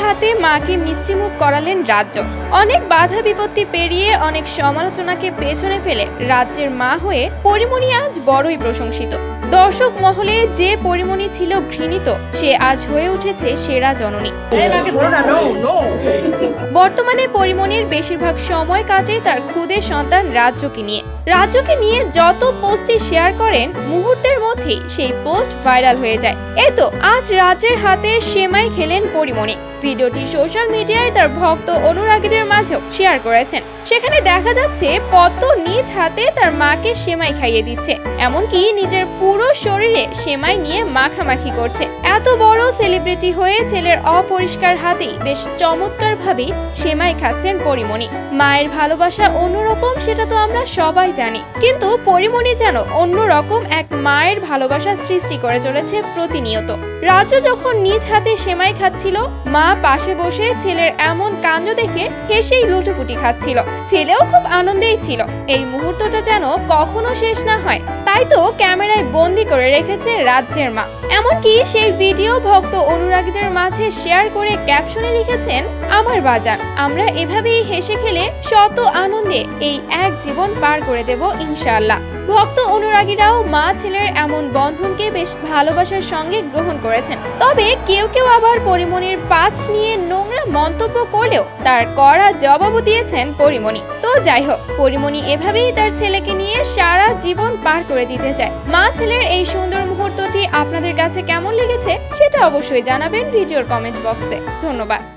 হাতে মাকে মিষ্টিমুখ করালেন রাজ্য। অনেক বাধা বিপত্তি পেরিয়ে অনেক সমালোচনাকে পেছনে ফেলে রাজ্যের মা হয়ে পরিমণি আজ বড়ই প্রশংসিত। দর্শক মহলে যে পরিমণি ছিল ঘৃণিত সে আজ হয়ে উঠেছে সেরা জননী। বর্তমানে পরিমণির বেশিরভাগ সময় কাটে তার খুদে সন্তান রাজ্যকে নিয়ে। রাজ্যকে নিয়ে যত পোস্টই শেয়ার করেন মুহূর্তের মধ্যেই সেই পোস্ট ভাইরাল হয়ে যায়। এই তো আজ রাজ্যের হাতে সেমাই খেলেন পরিমণি। ভিডিওটি সোশ্যাল মিডিয়ায় তার ভক্ত অনুরাগীদের মাঝেও শেয়ার করেছেন। সেখানে দেখা যাচ্ছে, পদ্ম নিজ হাতে তার মাকে সেমাই খাইয়ে দিচ্ছে। এমনকি নিজের পুরো শরীরে সেমাই নিয়ে মাখামাখি করছে। এত বড় সেলিব্রিটি হয়ে ছেলের অপরিষ্কার হাতেই বেশ চমৎকার ভাবে সেমাই খাচ্ছেন পরিমণি। মায়ের ভালোবাসা অন্যরকম সেটা তো আমরা সবাই জানি। কিন্তু পরিমণি যেন অন্যরকম এক মায়ের ভালোবাসা সৃষ্টি করে চলেছে প্রতিনিয়ত। রাজ্য যখন নিজ হাতে সেমাই খাচ্ছিল, মা পাশে বসে ছেলের এমন কাণ্ড দেখে হেসেই লুটোপুটি খাচ্ছিল। ছেলেও খুব আনন্দেই ছিল। এই মুহূর্তটা যেন কখনো শেষ না হয়। তাই তো ক্যামেরায় বন্দি করে রেখেছে রাজ্যের মা। এমনকি সেই ভিডিও ভক্ত অনুরাগীদের মাঝে শেয়ার করে ক্যাপশনে লিখেছেন, আমার বাজান, আমরা এভাবেই হেসে খেলে শত আনন্দে এই এক জীবন পার করে দেব ইনশাআল্লাহ। ভক্ত অনুরাগীরাও মা ছেলের এমন বন্ধনকে বেশ ভালোবাসার সঙ্গে গ্রহণ করেছেন। তবে কেউ কেউ আবার পরিমণির পাস্ট নিয়ে নোংরা মন্তব্য করলেও তার কড়া জবাবও দিয়েছেন পরিমণি। তো যাই হোক, পরিমণি এভাবেই তার ছেলেকে নিয়ে সারা জীবন পার করে দিতে চায়। মা ছেলের এই সুন্দর মুহূর্তটি আপনাদের কাছে কেমন লেগেছে, সেটা অবশ্যই জানাবেন ভিডিওর কমেন্ট বক্সে ধন্যবাদ।